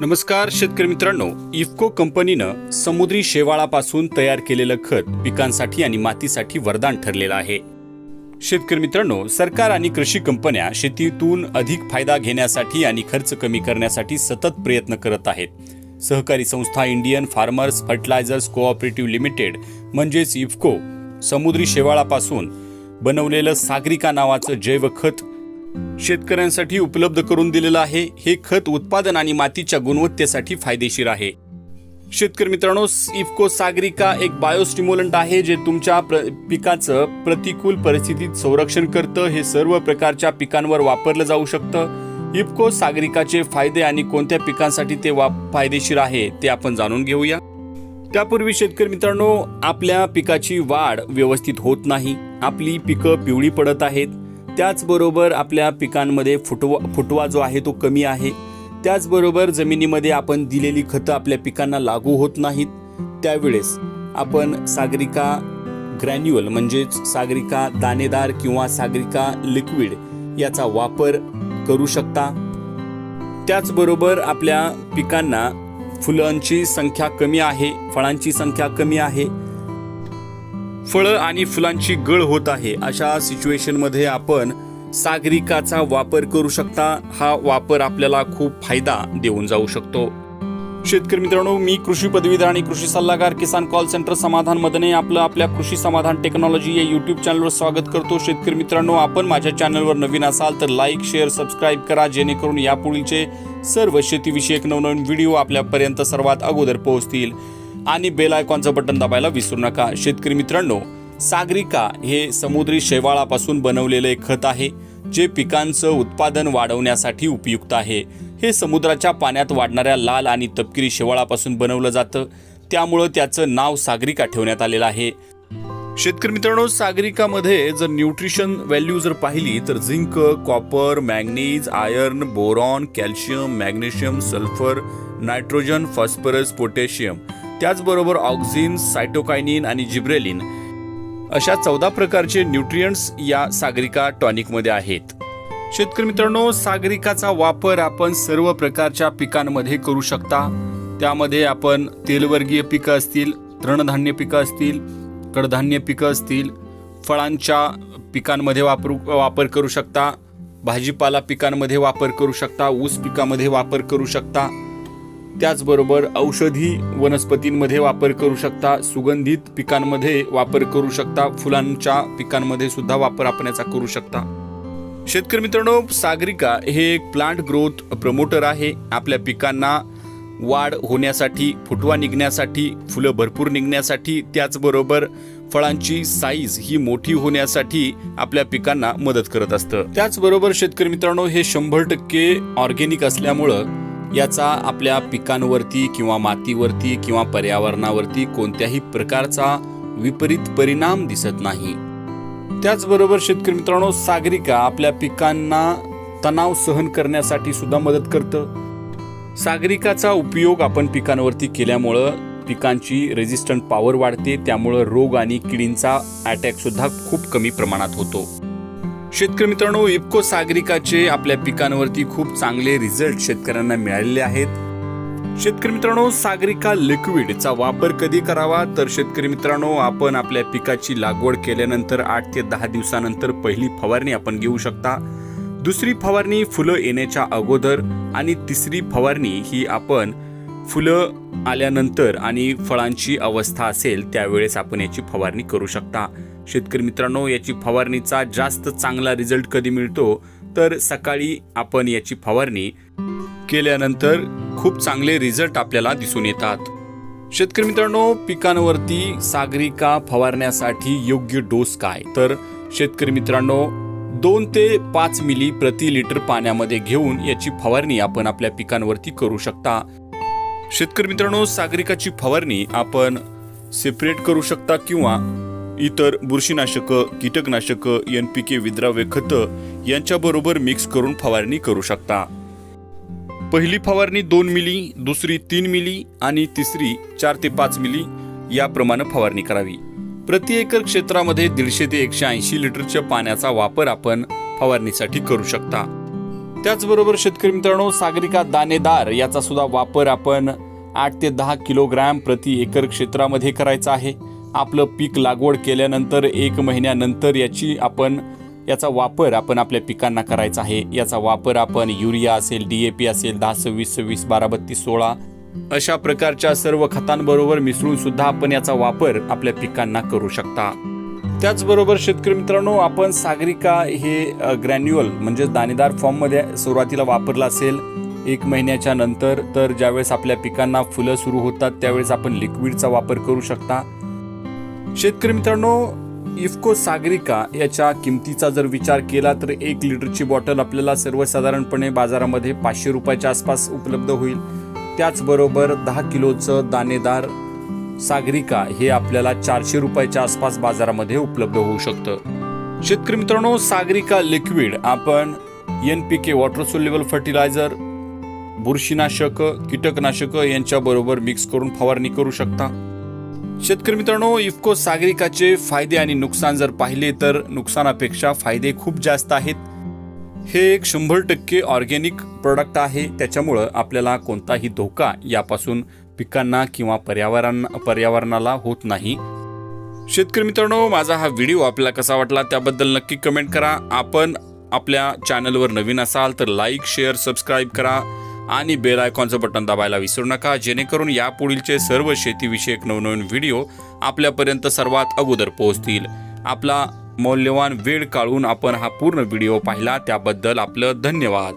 नमस्कार शेतकरी मित्रांनो. इफको कंपनीनं समुद्री शेवाळापासून तयार केलेलं खत पिकांसाठी आणि मातीसाठी वरदान ठरलेलं आहे. शेतकरी मित्रांनो सरकार आणि कृषी कंपन्या शेतीतून अधिक फायदा घेण्यासाठी आणि खर्च कमी करण्यासाठी सतत प्रयत्न करत आहेत. सहकारी संस्था Indian farmers fertilizers cooperative limited म्हणजेच इफको समुद्री शेवाळापासून बनवलेलं सागरिका नावाचं जैव खत शेतकऱ्यांसाठी उपलब्ध करून दिलेलं आहे. हे खत उत्पादन आणि मातीच्या गुणवत्तेसाठी फायदेशीर आहे. शेतकरी मित्रांनो इफको सागरिका एक बायोस्टिम्युलंट आहे जे तुमच्या प्र पिकाचं प्रतिकूल परिस्थितीत संरक्षण करतं. हे सर्व प्रकारच्या पिकांवर वापरलं जाऊ शकतं. इफको सागरिकाचे फायदे आणि कोणत्या पिकांसाठी ते वा फायदेशीर आहे ते आपण जाणून घेऊया. त्यापूर्वी शेतकरी मित्रांनो आपल्या पिकाची वाढ व्यवस्थित होत नाही. आपली पिकं पिवळी पडत आहेत. त्याचबरोबर आपल्या पिकांमध्ये फुटवा फुटवा जो आहे तो कमी आहे. त्याचबरोबर जमिनीमध्ये आपण दिलेली खतं आपल्या पिकांना लागू होत नाहीत. त्यावेळेस आपण सागरिका ग्रॅन्युअल म्हणजेच सागरिका दाणेदार किंवा सागरिका लिक्विड याचा वापर करू शकता. त्याचबरोबर आपल्या पिकांना फुलांची संख्या कमी आहे फळांची संख्या कमी आहे. फळं आणि फुलांची गळ होत आहे. अशा सिच्युएशनमध्ये आपण सागरिकाचा वापर करू शकता. हा वापर आपल्याला खूप फायदा देऊन जाऊ शकतो. शेतकरी मित्रांनो मी कृषी पदवीधर आणि कृषी सल्लागार किसान कॉल सेंटर समाधान मदने आपलं आपल्या कृषी समाधान टेक्नॉलॉजी या यूट्यूब चॅनलवर स्वागत करतो. शेतकरी मित्रांनो आपण माझ्या चॅनलवर नवीन असाल तर लाईक शेअर सबस्क्राईब करा. जेणेकरून यापुढीलचे सर्व शेतीविषयक नवनवीन व्हिडिओ आपल्यापर्यंत सर्वात अगोदर पोहोचतील. आणि बेल आयकॉनचं बटन दाबायला विसरू नका. शेतकरी मित्रांनो सागरिका हे समुद्री शेवाळापासून बनवलेले खत आहे जे पिकांचं उत्पादन वाढवण्यासाठी उपयुक्त आहे. हे समुद्राच्या पाण्यात वाढणाऱ्या लाल आणि तपकिरी शेवाळापासून बनवलं जातं. त्यामुळं त्याचं नाव सागरिका ठेवण्यात आलेलं आहे. शेतकरी मित्रांनो सागरिकामध्ये जर न्यूट्रिशन व्हॅल्यू जर पाहिली तर zinc copper manganese iron boron calcium magnesium sulphur nitrogen phosphorus potassium त्याचबरोबर ऑक्झिन सायटोकायनिन आणि जिब्रेलिन अशा चौदा प्रकारचे न्यूट्रियंट्स या सागरिका टॉनिकमध्ये आहेत. शेतकरी मित्रांनो सागरिकाचा वापर आपण सर्व प्रकारच्या पिकांमध्ये करू शकता. त्यामध्ये आपण तेलवर्गीय पिकं असतील तृणधान्य पिकं असतील कडधान्य पिकं असतील फळांच्या पिकांमध्ये वापरू वापर करू शकता भाजीपाला पिकांमध्ये वापर करू शकता ऊस पिकामध्ये वापर करू शकता. त्याचबरोबर औषधी वनस्पतींमध्ये वापर करू शकता सुगंधित पिकांमध्ये वापर करू शकता फुलांच्या पिकांमध्ये सुद्धा वापर आपण याचा करू शकता. शेतकरी मित्रांनो सागरिका हे एक प्लांट ग्रोथ प्रमोटर आहे. आपल्या पिकांना वाढ होण्यासाठी फुटवा निघण्यासाठी फुलं भरपूर निघण्यासाठी त्याचबरोबर फळांची साईज ही मोठी होण्यासाठी आपल्या पिकांना मदत करत असतं. त्याचबरोबर शेतकरी मित्रांनो हे शंभर टक्के ऑर्गेनिक असल्यामुळं याचा आपल्या पिकांवरती किंवा मातीवरती किंवा पर्यावरणावरती कोणत्याही प्रकारचा विपरीत परिणाम दिसत नाही. त्याचबरोबर शेतकरी मित्रांनो सागरिका आपल्या पिकांना तणाव सहन करण्यासाठी सुद्धा मदत करतं. सागरिकाचा उपयोग आपण पिकांवरती केल्यामुळं पिकांची रेजिस्टंट पॉवर वाढते त्यामुळं रोग आणि किडींचा अटॅक सुद्धा खूप कमी प्रमाणात होतो. शेतकरी मित्रांनो इफको सागरिकाचे आपल्या पिकांवरती खूप चांगले रिझल्ट शेतकऱ्यांना मिळालेले आहेत. शेतकरी मित्रांनो सागरिका लिक्विडचा वापर कधी करावा? तर शेतकरी मित्रांनो आपण आपल्या पिकाची लागवड केल्यानंतर आठ ते दहा दिवसानंतर पहिली फवारणी आपण घेऊ शकता. दुसरी फवारणी फुलं येण्याच्या अगोदर आणि तिसरी फवारणी ही आपण फुलं आल्यानंतर आणि फळांची अवस्था असेल त्यावेळेस आपण याची फवारणी करू शकता. शेतकरी मित्रांनो याची फवारणीचा जास्त चांगला रिझल्ट कधी मिळतो? तर सकाळी आपण याची फवारणी केल्यानंतर खूप चांगले रिझल्ट आपल्याला दिसून येतात. शेतकरी मित्रांनो पिकांवरती सागरिका फवारण्यासाठी योग्य डोस काय? तर शेतकरी मित्रांनो दोन ते पाच मिली प्रति लिटर पाण्यामध्ये घेऊन याची फवारणी आपण आपल्या पिकांवरती करू शकता. शेतकरी मित्रांनो सागरिकाची फवारणी आपण सेपरेट करू शकता किंवा इतर बुरशीनाशकं कीटकनाशकं एन पी के विद्राव्य खतं यांच्याबरोबर मिक्स करून फवारणी करू शकता. पहिली फवारणी दोन मिली दुसरी तीन मिली आणि तिसरी चार ते पाच मिली याप्रमाणे फवारणी करावी. प्रति एकर क्षेत्रामध्ये दीडशे ते एकशे ऐंशी लिटरच्या पाण्याचा वापर आपण फवारणीसाठी करू शकता. त्याचबरोबर शेतकरी मित्रांनो सागरिका दाणेदार याचा सुद्धा वापर आपण आठ ते दहा किलोग्रॅम प्रति एकर क्षेत्रामध्ये करायचा आहे. आपलं पीक लागवड केल्यानंतर एक महिन्यानंतर याची आपण याचा वापर आपण आपल्या पिकांना करायचा आहे. याचा वापर आपण युरिया असेल डी ए पी असेल दहा सव्वीस सव्वीस बारा बत्तीस सोळा अशा प्रकारच्या सर्व खतांबरोबर मिसळून सुद्धा आपण याचा वापर आपल्या पिकांना करू शकता. त्याचबरोबर शेतकरी मित्रांनो आपण सागरिका हे ग्रॅन्युअल म्हणजे दाणेदार फॉर्ममध्ये सुरुवातीला वापरला असेल. एक महिन्याच्या नंतर तर ज्यावेळेस आपल्या पिकांना फुलं सुरू होतात त्यावेळेस आपण लिक्विडचा वापर करू शकता. शेतकरी मित्रांनो इफको सागरिका याच्या किमतीचा जर विचार केला तर एक लिटरची बॉटल आपल्याला सर्वसाधारणपणे बाजारामध्ये पाचशे रुपयाच्या आसपास उपलब्ध होईल. त्याचबरोबर दहा किलोचं दाणेदार सागरिका हे आपल्याला चारशे रुपयाच्या आसपास बाजारामध्ये उपलब्ध होऊ शकतं. शेतकरी मित्रांनो सागरिका लिक्विड आपण N P K water soluble fertilizer बुरशीनाशक कीटकनाशक यांच्याबरोबर मिक्स करून फवारणी करू शकता. शेतकरी मित्रांनो इफको सागरिकाचे फायदे आणि नुकसान जर पाहिले तर नुकसानापेक्षा फायदे खूप जास्त आहेत. हे एक शंभर टक्के ऑर्गॅनिक प्रोडक्ट आहे. त्याच्यामुळं आपल्याला कोणताही धोका यापासून पिकांना किंवा पर्यावरण पर्यावरणाला होत नाही. शेतकरी मित्रांनो माझा हा व्हिडिओ आपल्याला कसा वाटला त्याबद्दल नक्की कमेंट करा. आपण आपल्या चॅनलवर नवीन असाल तर लाईक शेअर सबस्क्राईब करा. आणि बेल आयकॉनचं बटन दाबायला विसरू नका. जेणेकरून यापुढीलचे सर्व शेतीविषयक नवनवीन व्हिडिओ आपल्यापर्यंत सर्वात अगोदर पोहोचतील. आपला मौल्यवान वेळ काढून आपण हा पूर्ण व्हिडिओ पाहिला. त्याबद्दल आपलं धन्यवाद.